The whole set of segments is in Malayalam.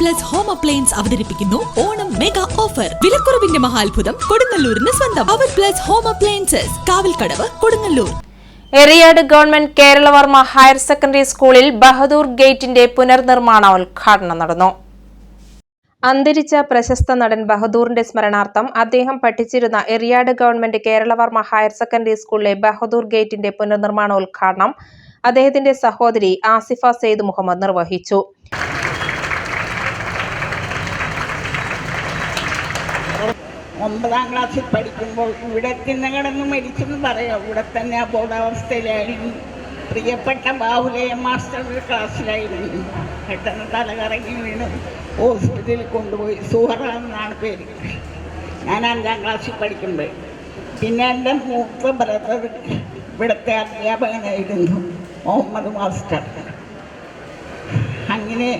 പ്ലസ് ഹോം അപ്ലയൻസ് അവതരിപ്പിക്കുന്നു ഓണം മെഗാ ഓഫർ. വിലക്കുറവിന്റെ മഹാത്ഭുതം കൊടുങ്ങല്ലൂരിന് സ്വന്തം. അവർ plus home appliances. Kavalkadavu Kodungallur. Eriyad government Keralavarma higher secondary സ്കൂളിൽ ബഹദൂർ ഗേറ്റിന്റെ പുനർനിർമ്മാണ ഉദ്ഘാടനം നടന്നു. അന്തരിച്ച പ്രശസ്ത നടൻ ബഹദൂറിന്റെ സ്മരണാർത്ഥം അദ്ദേഹം പഠിച്ചിരുന്ന Eriyad government Keralavarma higher secondary സ്കൂളിലെ ബഹദൂർ ഗേറ്റിന്റെ പുനർനിർമ്മാണ ഉദ്ഘാടനം അദ്ദേഹത്തിന്റെ സഹോദരി ആസിഫ സെയ്ദ് മുഹമ്മദ് നിർവഹിച്ചു. ഒമ്പതാം ക്ലാസ്സിൽ പഠിക്കുമ്പോൾ ഇവിടെ തിന്ന് മരിച്ചെന്ന് പറയാം. ഇവിടെ തന്നെ അബോധാവസ്ഥയിലായിരുന്നു. പ്രിയപ്പെട്ട ബാഹുലയ മാസ്റ്ററുടെ ക്ലാസ്സിലായിരുന്നു. പെട്ടെന്ന് തലകറങ്ങി വീണ് ഹോസ്പിറ്റലിൽ കൊണ്ടുപോയി. സുഹറ എന്നാണ് പേര്. ഞാൻ അഞ്ചാം ക്ലാസ്സിൽ പഠിക്കുമ്പോൾ പിന്നെ എന്റെ മൂത്ത ബ്രദർ ഇവിടുത്തെ അധ്യാപകനായിരുന്നു. മുഹമ്മദ് മാസ്റ്റർ. അങ്ങനെ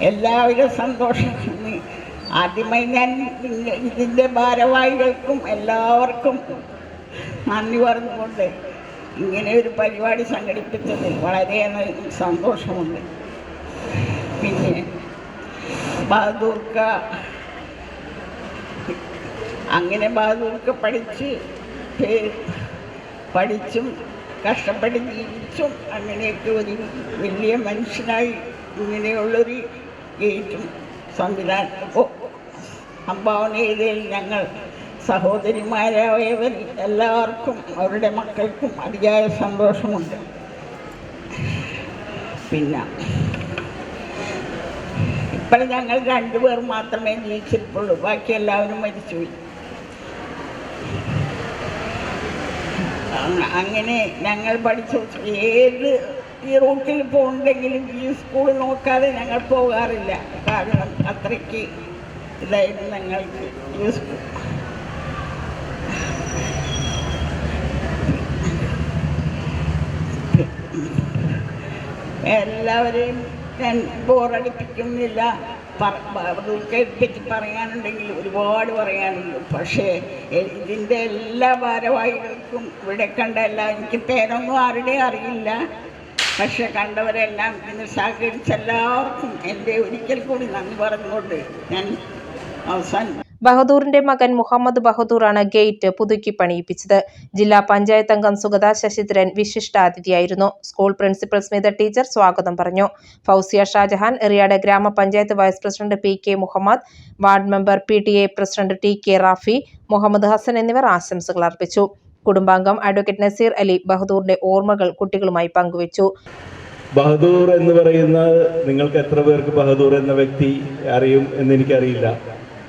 എല്ലാവരും സന്തോഷം ആദ്യമായി ഞാൻ ഇതിന്റെ- ഭാരവാഹികൾക്കും എല്ലാവർക്കും നന്ദി പറഞ്ഞുകൊണ്ട് ഇങ്ങനെ ഒരു പരിപാടി സംഘടിപ്പിച്ചത് വളരെ സന്തോഷമുണ്ട്. പിന്നെ ബഹദൂർക്ക അങ്ങനെ ബഹദൂർക്ക പഠിച്ച് പഠിച്ചും കഷ്ടപ്പെട്ട് ജീവിച്ചും അങ്ങനെയൊക്കെ ഒരു വലിയ മനുഷ്യനായി ഇങ്ങനെയുള്ളൊരു ഗേറ്റും സംവിധാനം സംഭാവന ചെയ്തതിൽ ഞങ്ങൾ സഹോദരിമാരായവർ എല്ലാവർക്കും അവരുടെ മക്കൾക്കും അതിയായ സന്തോഷമുണ്ട്. പിന്നെ ഇപ്പോൾ ഞങ്ങൾ രണ്ടുപേർ മാത്രമേ ജീവിച്ചിട്ടുള്ളൂ. ബാക്കി എല്ലാവരും മരിച്ചുപോയി. അങ്ങ- അങ്ങനെ ഞങ്ങൾ പഠിച്ചു ഏത് ഈ റൂട്ടിൽ പോകുന്നുണ്ടെങ്കിലും ഈ സ്കൂൾ നോക്കാതെ ഞങ്ങൾ പോകാറില്ല. കാരണം അത്രയ്ക്ക് ഇതായിരുന്നു ഞങ്ങൾക്ക് ഈ സ്കൂൾ എല്ലാവരെയും ഞാൻ ബോറടിപ്പിക്കുന്നില്ല. പറ്റി പറയാനുണ്ടെങ്കിൽ ഒരുപാട് പറയാനുണ്ട്. പക്ഷേ ഇതിന്റെ എല്ലാ ഭാരവാഹികൾക്കും ഇവിടെ കണ്ടല്ല എനിക്ക് പേരൊന്നും ആരുടെയും അറിയില്ല. പക്ഷെ കണ്ടവരെല്ലാം ഇന്ന് സഹകരിച്ച എല്ലാവർക്കും എന്റെ ഒരിക്കൽ കൂടി നന്ദി പറഞ്ഞുകൊണ്ട് ഞാൻ അവസാനം ബഹദൂറിന്റെ മകൻ മുഹമ്മദ് ബഹദൂറാണ് ഗേറ്റ് പുതുക്കി പണിയിപ്പിച്ചത്. ജില്ലാ പഞ്ചായത്ത് അംഗം സുഗത ശശിധരൻ വിശിഷ്ടാതിഥിയായിരുന്നു. സ്കൂൾ പ്രിൻസിപ്പൽ സ്മിത ടീച്ചർ സ്വാഗതം പറഞ്ഞു. Fousiya Shajahan Eriyad grama panchayat vice president P K Muhammad ward member P T A president T K Rafi Muhammad Hassan എന്നിവർ ആശംസകൾ അർപ്പിച്ചു. കുടുംബാംഗം അഡ്വക്കേറ്റ് നസീർ അലി ബഹദൂറിന്റെ ഓർമ്മകൾ കുട്ടികളുമായി പങ്കുവച്ചു. ബഹദൂർ എന്ന് പറയുന്ന നിങ്ങൾക്ക് എത്ര പേർക്ക് ബഹദൂർ എന്ന വ്യക്തി അറിയും എന്ന് എനിക്കറിയില്ല.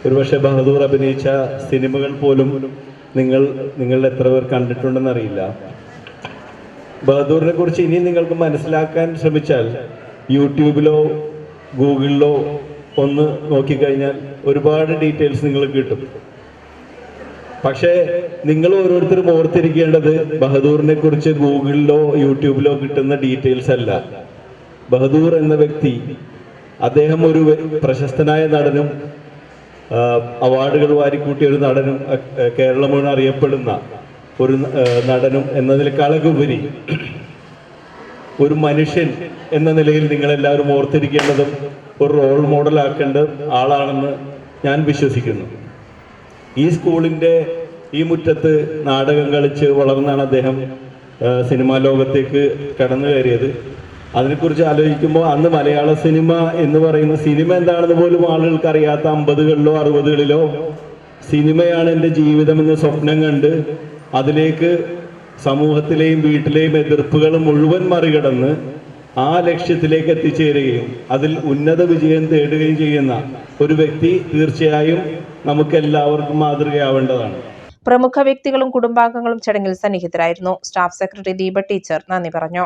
ഒരുപക്ഷെ ബഹദൂർ അഭിനയിച്ച സിനിമകൾ പോലും നിങ്ങൾ നിങ്ങൾ എത്ര പേർ കണ്ടിട്ടുണ്ടെന്ന് അറിയില്ല. ബഹദൂറിനെ കുറിച്ച് ഇനി നിങ്ങൾക്ക് മനസ്സിലാക്കാൻ ശ്രമിച്ചാൽ യൂട്യൂബിലോ ഗൂഗിളിലോ ഒന്ന് നോക്കിക്കഴിഞ്ഞാൽ ഒരുപാട് ഡീറ്റെയിൽസ് നിങ്ങൾക്ക് കിട്ടും. പക്ഷേ നിങ്ങൾ ഓരോരുത്തരും ഓർത്തിരിക്കേണ്ടത് ബഹദൂറിനെ കുറിച്ച് ഗൂഗിളിലോ യൂട്യൂബിലോ കിട്ടുന്ന ഡീറ്റെയിൽസ് അല്ല. ബഹദൂർ എന്ന വ്യക്തി അദ്ദേഹം ഒരു പ്രശസ്തനായ നടനും അവാർഡുകൾ വാരിക്കൂട്ടിയ ഒരു നടനും കേരളം മുഴുവൻ അറിയപ്പെടുന്ന ഒരു നടനും എന്നതിനേക്കാളൊക്കെ ഉപരി ഒരു മനുഷ്യൻ എന്ന നിലയിൽ നിങ്ങളെല്ലാവരും ഓർത്തിരിക്കേണ്ടതും ഒരു റോൾ മോഡൽ ആക്കേണ്ട ആളാണെന്ന് ഞാൻ വിശ്വസിക്കുന്നു. ഈ സ്കൂളിന്റെ ഈ മുറ്റത്ത് നാടകം കളിച്ച് വളർന്നാണ് അദ്ദേഹം സിനിമാ ലോകത്തേക്ക് കടന്നു കയറിയത്. അതിനെക്കുറിച്ച് ആലോചിക്കുമ്പോൾ അന്ന് മലയാള സിനിമ എന്ന് പറയുന്ന സിനിമ എന്താണെന്ന് പോലും ആളുകൾക്ക് അറിയാത്ത അമ്പതുകളിലോ അറുപതുകളിലോ സിനിമയാണ് എന്റെ ജീവിതമെന്ന് സ്വപ്നം കണ്ട് അതിലേക്ക് സമൂഹത്തിലെയും വീട്ടിലെയും എതിർപ്പുകൾ മുഴുവൻ മറികടന്ന് ആ ലക്ഷ്യത്തിലേക്ക് എത്തിച്ചേരുകയും അതിൽ ഉന്നത വിജയം തേടുകയും ചെയ്യുന്ന ഒരു വ്യക്തി തീർച്ചയായും നമുക്കെല്ലാവർക്കും മാതൃകയാവേണ്ടതാണ്. പ്രമുഖ വ്യക്തികളും കുടുംബാംഗങ്ങളും ചടങ്ങിൽ സന്നിഹിതരായിരുന്നു. സ്റ്റാഫ് സെക്രട്ടറി ദീപ ടീച്ചർ നന്ദി പറഞ്ഞു.